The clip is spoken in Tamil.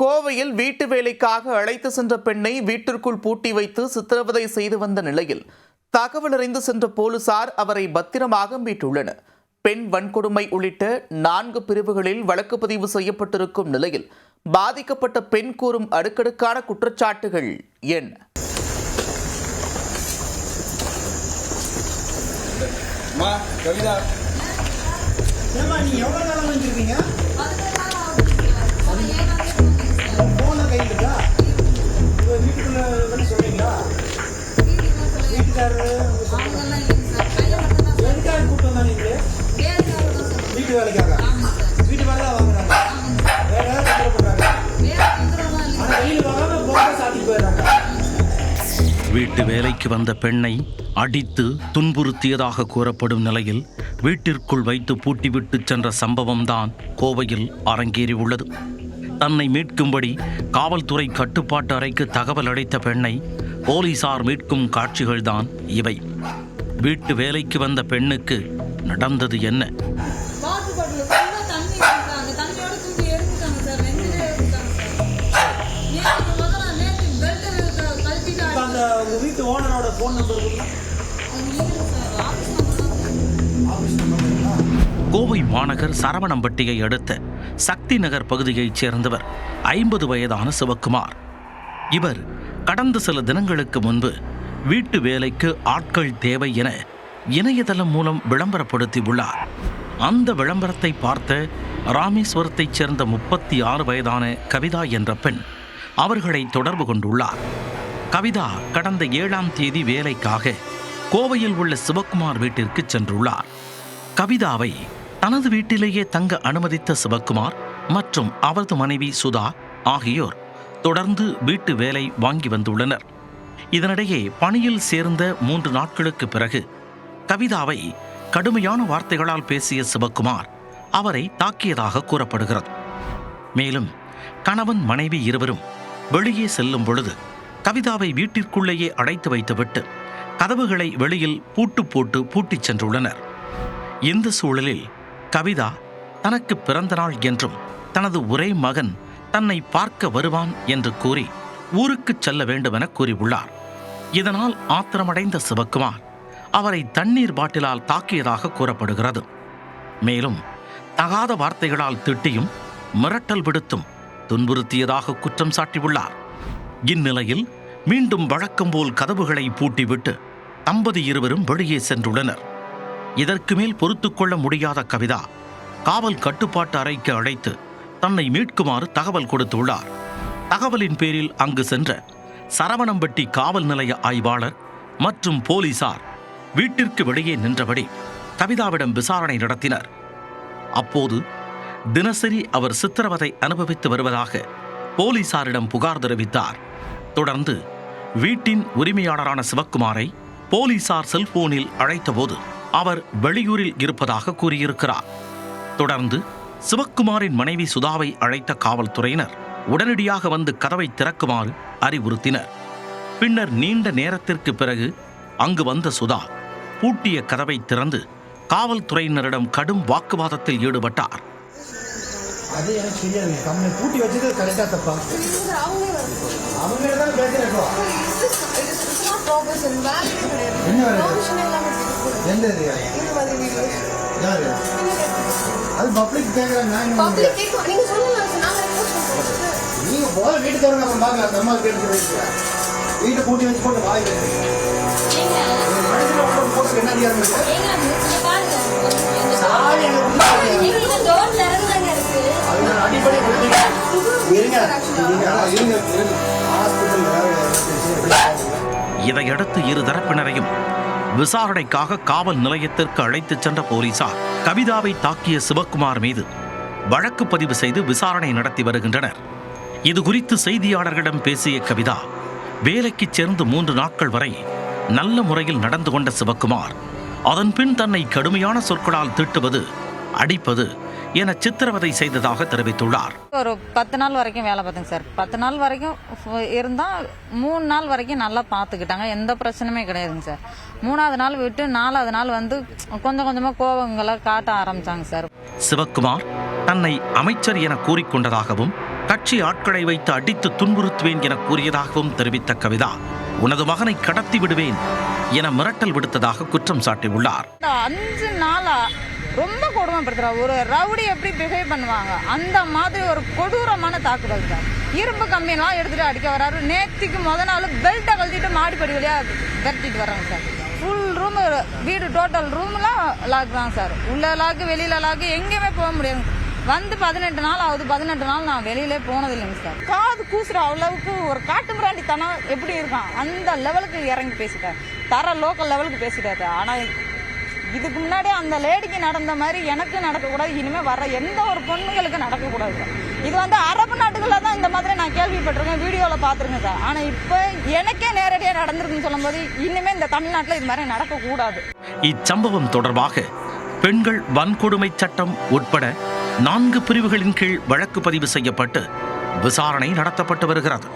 கோவையில் வீட்டு வேலைக்காக அழைத்து சென்ற பெண்ணை வீட்டிற்குள் பூட்டி வைத்து சித்திரவதை செய்து வந்த நிலையில் தகவல் அறிந்து சென்ற போலீசார் அவரை பத்திரமாக மீட்டுள்ளனர். பெண் வன்கொடுமை உள்ளிட்ட நான்கு பிரிவுகளில் வழக்கு பதிவு செய்யப்பட்டிருக்கும் நிலையில் பாதிக்கப்பட்ட பெண் கூறும் அடுக்கடுக்கான குற்றச்சாட்டுகள் என்ன? கவிதா. நீங்க எவ்வளவு கையில் வீட்டுக்குள்ள வந்து சொல்றீங்களா? வீட்டுக்காரரு. எதுக்காக கூப்பிட்டு வந்தாங்க நீங்க வீட்டு வேலைக்காக? வீட்டு வேலை தான் வாங்குறாங்க. வேற ஏதாவது தொந்தரவு பண்றாங்க? ஆனா வெளியில வாங்காம போக சாத்திட்டு போயிடுறாங்க. வீட்டு வேலைக்கு வந்த பெண்ணை அடித்து துன்புறுத்தியதாக கூறப்படும் நிலையில் வீட்டிற்குள் வைத்து பூட்டிவிட்டு சென்ற சம்பவம்தான் கோவையில் அரங்கேறியுள்ளது. தன்னை மீட்கும்படி காவல்துறை கட்டுப்பாட்டு அறைக்கு தகவல் அளித்த பெண்ணை போலீசார் மீட்கும் காட்சிகள்தான் இவை. வீட்டு வேலைக்கு வந்த பெண்ணுக்கு நடந்தது என்ன? வீட்டு ஓனரோட phone number sir office number office number Kovai மாநகர் சரவணம்பட்டியை அடுத்த சக்தி நகர் பகுதியைச் சேர்ந்தவர் ஐம்பது வயதான சிவக்குமார். இவர் கடந்த சில தினங்களுக்கு முன்பு வீட்டு வேலைக்கு ஆட்கள் தேவை என இணையதளம் மூலம் விளம்பரப்படுத்தி உள்ளார் அந்த விளம்பரத்தை பார்த்த ராமேஸ்வரத்தைச் சேர்ந்த முப்பத்தி ஆறு வயதான கவிதா என்ற பெண் அவர்களை தொடர்பு கொண்டுள்ளார். கவிதா கடந்த ஏழாம் தேதி வேலைக்காக கோவையில் உள்ள சிவக்குமார் வீட்டிற்கு சென்றுள்ளார். கவிதாவை தனது வீட்டிலேயே தங்க அனுமதித்த சிவக்குமார் மற்றும் அவரது மனைவி சுதா ஆகியோர் தொடர்ந்து வீட்டு வேலை வாங்கி வந்துள்ளனர். இதனிடையே பணியில் சேர்ந்த மூன்று நாட்களுக்கு பிறகு கவிதாவை கடுமையான வார்த்தைகளால் பேசிய சிவக்குமார் அவரை தாக்கியதாக கூறப்படுகிறது. மேலும் கணவன் மனைவி இருவரும் வெளியே செல்லும் பொழுது கவிதாவை வீட்டிற்குள்ளேயே அடைத்து வைத்துவிட்டு கதவுகளை வெளியில் பூட்டு போட்டு பூட்டிச் சென்றுள்ளனர். இந்த சூழலில் கவிதா தனக்கு பிறந்த நாள் என்றும் தனது ஒரே மகன் தன்னை பார்க்க வருவான் என்று கூறி ஊருக்குச் செல்ல வேண்டுமென கூறியுள்ளார். இதனால் ஆத்திரமடைந்த சிவக்குமார் அவரை தண்ணீர் பாட்டிலால் தாக்கியதாக கூறப்படுகிறது. மேலும் தகாத வார்த்தைகளால் திட்டியும் மிரட்டல் விடுத்தும் துன்புறுத்தியதாக குற்றம் சாட்டியுள்ளார். இந்நிலையில் மீண்டும் வழக்கம் போல் கதவுகளை பூட்டிவிட்டு தம்பதி இருவரும் வெளியே சென்றுள்ளனர். இதற்கு மேல் பொறுத்துக்கொள்ள முடியாத கவிதா காவல் கட்டுப்பாட்டு அறைக்கு அழைத்து தன்னை மீட்குமாறு தகவல் கொடுத்துள்ளார். தகவலின் பேரில் அங்கு சென்ற சரவணம்பட்டி காவல் நிலைய ஆய்வாளர் மற்றும் போலீசார் வீட்டிற்கு வெளியே நின்றபடி கவிதாவிடம் விசாரணை நடத்தினர். அப்போது தினசரி அவர் சித்திரவதை அனுபவித்து வருவதாக போலீசாரிடம் புகார் தெரிவித்தார். தொடர்ந்து வீட்டின் உரிமையாளரான சிவக்குமாரை போலீசார் செல்போனில் அழைத்தபோது அவர் வெளியூரில் இருப்பதாக கூறியிருக்கிறார். தொடர்ந்து சிவக்குமாரின் மனைவி சுதாவை அழைத்த காவல்துறையினர் உடனடியாக வந்து கதவை திறக்குமாறு அறிவுறுத்தினர். பின்னர் நீண்ட நேரத்திற்கு பிறகு அங்கு வந்த சுதா பூட்டிய கதவை திறந்து காவல்துறையினரிடம் கடும் வாக்குவாதத்தில் ஈடுபட்டார். அது எனக்கு தெரியாது. கம்பெனி பூட்டி வச்சது கரெக்டா தப்பா? அவங்க தான் பேசுறேன் என்ன? எந்த இது யாரு? அது பப்ளிக் பண்றது? நீங்க போல வீட்டுக்கு வரங்க அப்புறம் பாக்கலாம் அம்மா கேட்டு வீட்டை பூட்டி வச்சு போட்டு வாய் போட்டு என்ன அடிப்படை இருங்க. இருங்க. இருங்க. இதையடுத்து இரு தரப்பினரையும் விசாரணைக்காக காவல் நிலையத்திற்கு அழைத்துச் சென்ற போலீசார் கவிதாவை தாக்கிய சிவக்குமார் மீது வழக்கு பதிவு செய்து விசாரணை நடத்தி வருகின்றனர். இது குறித்து செய்தியாளர்களிடம் பேசிய கவிதா வேலைக்குச் சேர்ந்து மூன்று நாட்கள் வரை நல்ல முறையில் நடந்து கொண்ட சிவக்குமார் அதன்பின் தன்னை கடுமையான சொற்களால் திட்டுவது அடிப்பது என சித்திரவதை செய்ததாக தெரிவித்துள்ளார். ஒரு பத்து நாள் வரைக்கும் வேலை பார்த்தேங்க சார். பத்து நாள் வரைக்கும் இருந்தால் மூணு நாள் வரைக்கும் நல்லா பார்த்துக்கிட்டாங்க. எந்த பிரச்சனையுமே கிடையாதுங்க சார். மூணாவது நாள் விட்டு நாலாவது நாள் வந்து கொஞ்சம் கொஞ்சமாக கோவங்களை காட்ட ஆரம்பிச்சாங்க சார். சிவக்குமார் தன்னை அமைச்சர் என கூறிக்கொண்டதாகவும் கட்சி ஆட்களை வைத்து அடித்து துன்புறுத்துவேன் என கூறியதாகவும் தெரிவித்த கவிதா உனது மகனை கடத்தி விடுவேன் என மிரட்டல் விடுத்ததாக குற்றம் சாட்டியுள்ளார். அஞ்சு நாளா ரொம்ப கொடுமைப்படுத்துறா. ஒரு ரவுடி எப்படி பிஹேவ் பண்ணுவாங்க? அந்த மாதிரி ஒரு கொடூரமான தாக்குதல் சார் இரும்பு கம்பியெல்லாம் எடுத்துகிட்டு அடிக்க வராரு. நேத்திக்கு முத நாள் பெல்ட்டை கழட்டிட்டு மாடிப்படி வழியாக விரட்டிட்டு வர்றாங்க சார். ஃபுல் ரூம் வீடு டோட்டல் ரூம்லாம் லாக் தான் சார். உள்ள லாக்கு வெளியில லாக்கு எங்கேயுமே போக முடியாது. வந்து பதினெட்டு நாள் ஆகுது. பதினெட்டு நாள் நான் வெளியிலே போனது இல்லைங்க சார். காது கூசுற அளவுக்கு ஒரு காட்டு தனம் எப்படி இருக்கான்? அந்த லெவலுக்கு இறங்கி பேசிட்டார். தர லோக்கல் லெவலுக்கு பேசிட்டாரு. ஆனால் இதுக்கு முன்னாடி அந்த லேடிக்கு நடந்த மாதிரி எனக்கு நடக்கக்கூடாது இனிமே வர எந்த ஒரு பொண்ணுங்களுக்கு நடக்கக்கூடாது சார் இது வந்து அரபு நாட்டுகளில் தான் இந்த மாதிரி நான் கேள்விப்பட்டிருக்கேன் வீடியோவில் பார்த்துருக்கேன் சார். ஆனால் இப்போ எனக்கே நேரடியாக நடந்திருக்குன்னு சொல்லும்போது இனிமே இந்த தமிழ்நாட்டில் இது மாதிரி நடக்கக்கூடாது இச்சம்பவம் தொடர்பாக பெண்கள் வன்கொடுமை சட்டம் உட்பட நான்கு பிரிவுகளின் கீழ் வழக்கு பதிவு செய்யப்பட்டு விசாரணை நடத்தப்பட்டு வருகிறது.